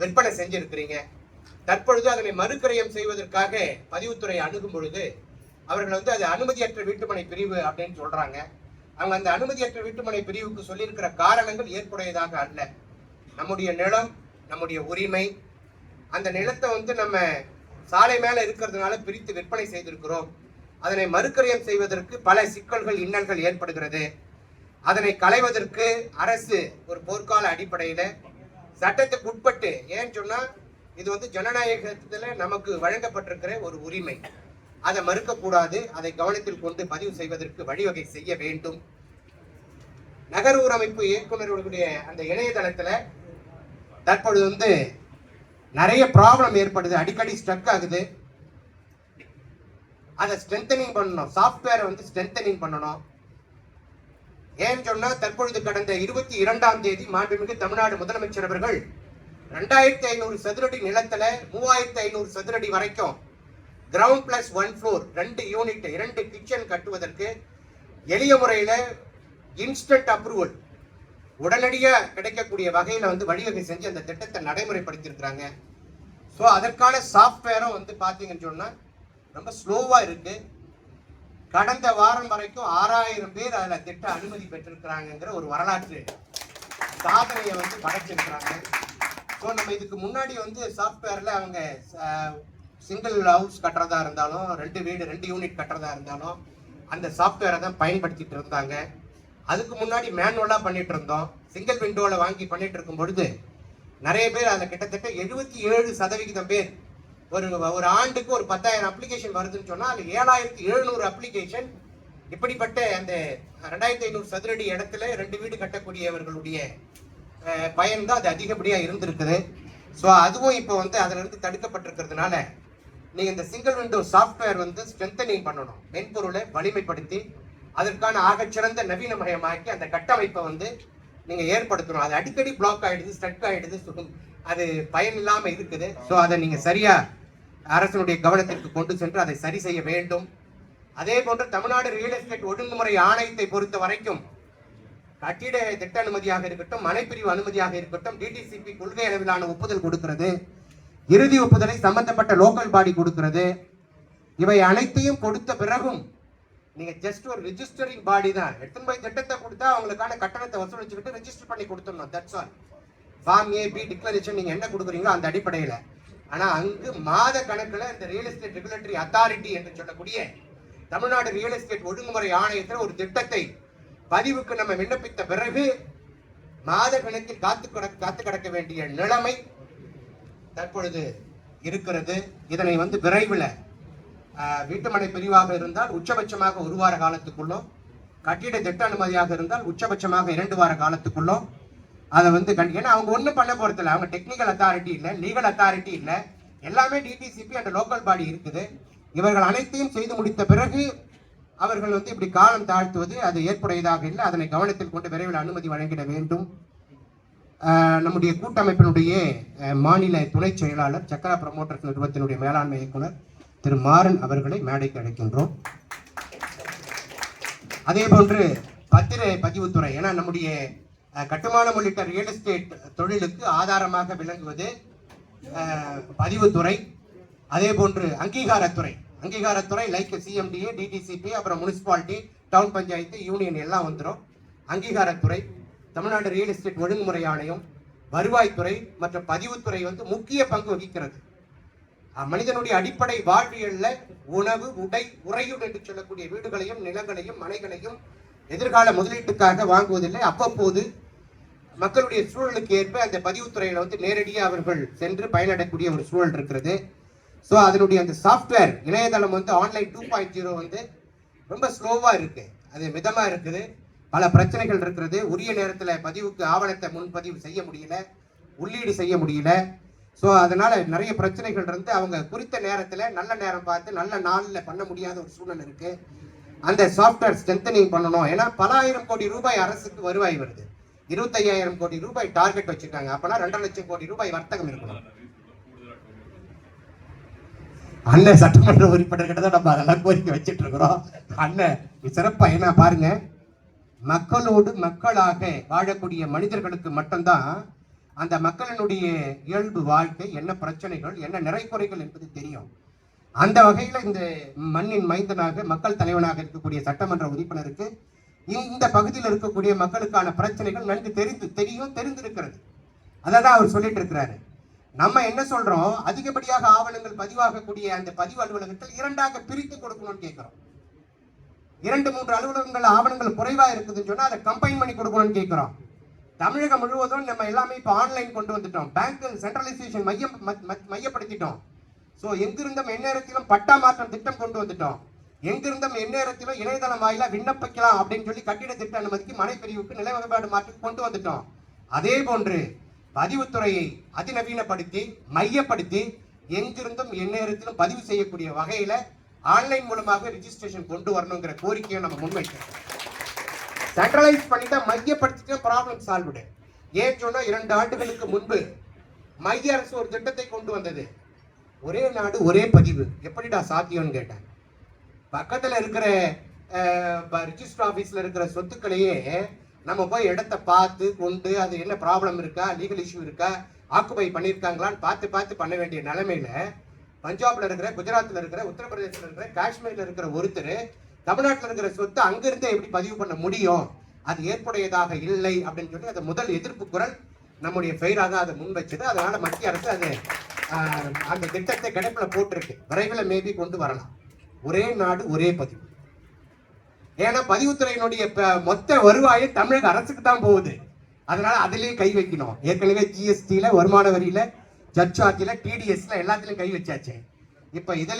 விற்பனை செஞ்சிருக்கிறீங்க. தற்பொழுது அதனை மறுக்கிரயம் செய்வதற்காக பதிவுத்துறை அணுகும் பொழுது அவர்கள் வந்து அது அனுமதியற்ற வீட்டுமனை பிரிவு அப்படின்னு சொல்றாங்க. அவங்க அந்த அனுமதியற்ற வீட்டுமனை பிரிவுக்கு சொல்லியிருக்கிற காரணங்கள் ஏற்புடையதாக அல்ல. நம்முடைய நிலம் நம்முடைய உரிமை அந்த நிலத்தை வந்து நம்ம சாலை மேலே இருக்கிறதுனால பிரித்து விற்பனை செய்திருக்கிறோம். அதனை மறுக்கிரயம் செய்வதற்கு பல சிக்கல்கள் இன்னல்கள் ஏற்படுகிறது. அதனை களைவதற்கு அரசு ஒரு போர்க்கால அடிப்படையில் சட்டத்துக்கு உட்பட்டு ஏன்னு சொன்னா இது வந்து ஜனநாயகத்துல நமக்கு வழங்கப்பட்டிருக்கிற ஒரு உரிமை. அதை மறுக்கக்கூடாது. அதை கவனத்தில் கொண்டு பதிவு செய்வதற்கு வழிவகை செய்ய வேண்டும். நகர்வுர் அமைப்பு இயக்குநர்களுடைய அந்த இணையதளத்துல தற்பொழுது வந்து நிறைய ப்ராப்ளம் ஏற்படுது. அடிக்கடி ஸ்ட்ரக் ஆகுது. அதை ஸ்ட்ரென்தனிங் பண்ணணும். சாஃப்ட்வேரை வந்து ஸ்ட்ரென்தனிங் பண்ணணும். ஏன்னு சொன்னா தற்பொழுது கடந்த இருபத்தி இரண்டாம் தேதி மாண்புமிகு தமிழ்நாடு முதலமைச்சர் அவர்கள் ரெண்டாயிரத்தி ஐநூறு சதுரடி நிலத்துல மூவாயிரத்தி ஐநூறு சதுரடி வரைக்கும் கிரவுண்ட் பிளஸ் ஒன் ஃப்ளோர் ரெண்டு யூனிட் இரண்டு கிச்சன் கட்டுவதற்கு எளிய முறையில இன்ஸ்டன்ட் அப்ரூவல் உடனடியா கிடைக்கக்கூடிய வகையில வந்து வழிவகை செஞ்சு அந்த திட்டத்தை நடைமுறைப்படுத்தியிருக்கிறாங்க. ஸோ அதற்கான சாஃப்ட்வேரும் வந்து பார்த்தீங்கன்னு சொன்னா ரொம்ப ஸ்லோவா இருக்கு. கடந்த வாரம் வரைக்கும் ஆறாயிரம் பேர் அதில் திட்ட அனுமதி பெற்றிருக்கிறாங்கிற ஒரு வரலாற்று சாதனையை வந்து படைச்சிருக்கிறாங்க. ஸோ நம்ம இதுக்கு முன்னாடி வந்து சாஃப்ட்வேரில் அவங்க சிங்கிள் ஹவுஸ் கட்டுறதா இருந்தாலும் ரெண்டு வீடு ரெண்டு யூனிட் கட்டுறதா இருந்தாலும் அந்த சாஃப்ட்வேரை தான் பயன்படுத்திட்டு இருந்தாங்க. அதுக்கு முன்னாடி மேனுவலாக பண்ணிட்டு இருந்தோம். சிங்கிள் விண்டோவில் வாங்கி பண்ணிட்டு இருக்கும் பொழுது நிறைய பேர் அதில் கிட்டத்தட்ட எழுபத்தி ஏழு சதவிகிதம் பேர் ஒரு ஒரு ஆண்டுக்கு ஒரு பத்தாயிரம் அப்ளிகேஷன் வருதுன்னு சொன்னால் அது ஏழாயிரத்தி எழுநூறு அப்ளிகேஷன் இப்படிப்பட்ட அந்த ரெண்டாயிரத்தி ஐநூறு சதுரடி இடத்துல ரெண்டு வீடு கட்டக்கூடியவர்களுடைய பயன் தான் அது அதிகப்படியாக இருந்திருக்குது. ஸோ அதுவும் இப்போ வந்து அதிலிருந்து தடுக்கப்பட்டிருக்கிறதுனால நீங்கள் இந்த சிங்கிள் விண்டோ சாஃப்ட்வேர் வந்து ஸ்ட்ரென்தனிங் பண்ணணும். மென்பொருளை வலிமைப்படுத்தி அதற்கான ஆகச்சிறந்த நவீனமயமாக்கி அந்த கட்டமைப்பை வந்து நீங்கள் ஏற்படுத்தணும். அது அடிக்கடி பிளாக் ஆகிடுது ஸ்டக் ஆயிடுது அது பயன் இல்லாமல் இருக்குது. ஸோ அதை நீங்கள் சரியாக அரசனுடைய கவனத்திற்கு கொண்டு சென்று அதை சரி செய்ய வேண்டும். அதே போன்று தமிழ்நாடு ரியல் எஸ்டேட் ஒழுங்குமுறை ஆணையத்தை பொறுத்த வரைக்கும் கட்டிட திட்ட அனுமதியாக இருக்கட்டும் மனைப்பிரிவு அனுமதியாக இருக்கட்டும் டிடிசிபி கொள்கை அளவிலான ஒப்புதல் கொடுக்கிறது. இறுதி ஒப்புதலை சம்பந்தப்பட்ட லோக்கல் பாடி கொடுக்கிறது. இவை அனைத்தையும் கொடுத்த பிறகும் நீங்க ஜஸ்ட் ஒரு ரிஜிஸ்டரிங் பாடி தான். எடுத்துன்னு போய் திட்டத்தை கொடுத்தா அவங்களுக்கான கட்டணத்தை வசூலிச்சுக்கிட்டு ரிஜிஸ்டர் பண்ணி கொடுத்துடணும். That's all form A B declaration நீங்க என்ன கொடுக்குறீங்களோ அந்த அடிப்படையில். ஆனா அங்கு மாத கணக்குல இந்த ரியல் எஸ்டேட் ரெகுலேட்டரி அத்தாரிட்டி என்று சொல்லக்கூடிய தமிழ்நாடு ரியல் எஸ்டேட் ஒழுங்குமுறை ஆணையத்தில் ஒரு திட்டத்தை பதிவுக்கு நம்ம விண்ணப்பித்த பிறகு மாத கணக்கில் காத்து காத்து கிடக்க வேண்டிய நிலைமை தற்பொழுது இருக்கிறது. இதனை வந்து விரைவில் வீட்டுமனை பிரிவாக இருந்தால் உச்சபட்சமாக ஒரு வார காலத்துக்குள்ளோ கட்டிட திட்ட அனுமதியாக இருந்தால் உச்சபட்சமாக இரண்டு வார காலத்துக்குள்ளோ அதை வந்து கண் ஏன்னா அவங்க ஒன்றும் பண்ண போகிறதில்ல அவங்க டெக்னிக்கல் அத்தாரிட்டி இல்லை லீகல் அத்தாரிட்டி இல்லை. எல்லாமே டிடிசிபி அண்ட் லோக்கல் பாடி இருக்குது. இவர்கள் அனைத்தையும் செய்து முடித்த பிறகு அவர்கள் வந்து இப்படி காலம் தாழ்த்துவது அது ஏற்புடையதாக இல்லை. அதனை கவனத்தில் கொண்டு விரைவில் அனுமதி வழங்கிட வேண்டும். நம்முடைய கூட்டமைப்பினுடைய மாநில துணை செயலாளர் சக்கரா ப்ரமோட்டர்ஸ் நிறுவனத்தினுடைய மேலாண்மை இயக்குனர் திரு மாறன் அவர்களை மேடைக்கு அழைக்கின்றோம். அதே போன்று பத்திர பதிவுத்துறை ஏன்னா நம்முடைய கட்டுமானம் உள்ளிட்ட ரியல் எஸ்டேட் தொழிலுக்கு ஆதாரமாக விளங்குவது பதிவுத்துறை அதே போன்று அங்கீகாரத்துறை. அங்கீகாரத்துறை லைக் சிஎம்டிஏ டிடிசிபி அப்புறம் முனிசிபாலிட்டி டவுன் பஞ்சாயத்து யூனியன் எல்லாம் வந்துடும் அங்கீகாரத்துறை தமிழ்நாடு ரியல் எஸ்டேட் ஒழுங்குமுறை ஆணையம் வருவாய்த்துறை மற்றும் பதிவுத்துறை வந்து முக்கிய பங்கு வகிக்கிறது. மனிதனுடைய அடிப்படை வாழ்வியல்ல உணவு உடை உறையுள் என்று சொல்லக்கூடிய வீடுகளையும் நிலங்களையும் மனைகளையும் எதிர்கால முதலீட்டுக்காக வாங்குவதில்லை. அவ்வப்போது மக்களுடைய சூழலுக்கு ஏற்ப அந்த பதிவுத்துறையில வந்து நேரடியாக அவர்கள் சென்று பயனடையக்கூடிய ஒரு சூழல் இருக்கிறது. ஸோ அதனுடைய அந்த சாஃப்ட்வேர் இணையதளம் வந்து ஆன்லைன் டூ பாயிண்ட் ஜீரோ வந்து ரொம்ப ஸ்லோவாக இருக்கு. அது மிதமாக இருக்குது. பல பிரச்சனைகள் இருக்கிறது. உரிய நேரத்தில் பதிவுக்கு ஆவணத்தை முன்பதிவு செய்ய முடியல. உள்ளீடு செய்ய முடியல. ஸோ அதனால நிறைய பிரச்சனைகள் இருந்து அவங்க குறித்த நேரத்தில் நல்ல நேரம் பார்த்து நல்ல நாளில் பண்ண முடியாத ஒரு சூழல் இருக்குது அந்த சாஃப்ட்வேர் ஸ்ட்ரென்தனிங் பண்ணணும். ஏன்னா பல ஆயிரம் கோடி ரூபாய் அரசுக்கு வருவாய் வருது. இருபத்தையாயிரம் கோடி ரூபாய் டார்கெட் வச்சிருக்காங்க. அப்பனா ரெண்டரை லட்சம் கோடி ரூபாய் வர்த்தகம் இருக்கணும். அண்ணன் சட்டமன்ற உறுப்பினர்கிட்ட தான் நம்ம அதெல்லாம் கோரிக்கை வச்சிட்டு இருக்கிறோம். அண்ணன் சிறப்பா என்ன பாருங்க மக்களோடு மக்களாக வாழக்கூடிய மனிதர்களுக்கு மட்டும்தான் அந்த மக்களினுடைய இயல்பு வாழ்க்கை என்ன பிரச்சனைகள் என்ன நிறைக்குறைகள் என்பது தெரியும். அந்த வகையில் இந்த மண்ணின் மைந்தனாக மக்கள் தலைவனாக இருக்கக்கூடிய சட்டமன்ற உறுப்பினருக்கு இந்த பகுதியில் இருக்கக்கூடிய மக்களுக்கான பிரச்சனைகள் நன்கு தெரிந்து தெரியும் தெரிந்திருக்கிறது. அதை தான் அவர் சொல்லிட்டு இருக்கிறாரு நம்ம என்ன சொல்றோம்? அதிகப்படியாக ஆவணங்கள் பதிவாகக்கூடிய அந்த பதிவு அலுவலகத்தில் இரண்டாக பிரித்து கொடுக்கணும்னு கேட்கிறோம். இரண்டு மூன்று அலுவலகங்கள் ஆவணங்கள் குறைவா இருக்குதுன்னு சொன்னா அதை கம்பைன் பண்ணி கொடுக்கணும்னு கேட்கிறோம். தமிழகம் முழுவதும் நம்ம எல்லாமே இப்போ ஆன்லைன் கொண்டு வந்துட்டோம். பேங்க் சென்ட்ரலைசேஷன் மையம் மையப்படுத்திட்டோம். ஸோ எங்கிருந்தும் எந்நேரத்திலும் பட்டா மாற்றம் திட்டம் கொண்டு வந்துட்டோம். எங்கிருந்தும் எந்நேரத்திலும் இணையதளம் வாயிலா விண்ணப்பிக்கலாம் அப்படின்னு சொல்லி கட்டிட திட்ட அனுமதிக்கு மனைப்பிரிவுக்கு நில வகைப்பாடு மாற்றி கொண்டு வந்துட்டோம். அதே போன்று பதிவுத்துறையை அதிநவீனப்படுத்தி மையப்படுத்தி எங்கிருந்தும் எந்நேரத்திலும் பதிவு செய்யக்கூடிய வகையில ஆன்லைன் மூலமாக ரிஜிஸ்ட்ரேஷன் கொண்டு வரணுங்கிற கோரிக்கையை நம்ம முன்வைக்கிறோம். சென்ட்ரலைஸ் பண்ணிட்டா மையப்படுத்திட்டு ப்ராப்ளம் சால்வ்டு ஏன் சொன்னா இரண்டு ஆண்டுகளுக்கு முன்பு மைய அரசு ஒரு திட்டத்தை கொண்டு வந்தது. ஒரே நாடு ஒரே பதிவு. எப்படிடா சாத்தியம்னு கேட்டேன். பக்கத்தில் இருக்கிற ரிஜிஸ்டர் ஆஃபீஸில் இருக்கிற சொத்துக்களையே நம்ம போய் இடத்த பார்த்து கொண்டு அது என்ன ப்ராப்ளம் இருக்கா லீகல் இஷ்யூ இருக்கா ஆக்குபை பண்ணியிருக்காங்களான்னு பார்த்து பார்த்து பண்ண வேண்டிய நிலைமையில பஞ்சாப்ல இருக்கிற குஜராத்தில் இருக்கிற உத்தரப்பிரதேசத்தில் இருக்கிற காஷ்மீர்ல இருக்கிற ஒருத்தர் தமிழ்நாட்டில் இருக்கிற சொத்து அங்கிருந்தே எப்படி பதிவு பண்ண முடியும்? அது ஏற்புடையதாக இல்லை அப்படின்னு சொல்லி அது முதல் எதிர்ப்பு குரல் நம்முடைய பெயராக அதை முன் வச்சது. அதனால மத்திய அரசு அது அந்த திட்டத்தை கிடைப்பில் போட்டிருக்கு. விரைவில் மேபி கொண்டு வரலாம். ஒரே நாடு ஒரே பதிவு. ஏன்னா பதிவுத்துறையினுடைய மொத்த வருவாயை தமிழக அரசுக்கு தான் போகுது. அதனால அதுலேயே கை வைக்கணும். ஏற்கனவே ஜிஎஸ்டியில் வருமான வரியில ஜட்ஜார்ஜில டிடிஎஸ்ல எல்லாத்துலயும் கை வச்சாச்சு. இப்ப இதில்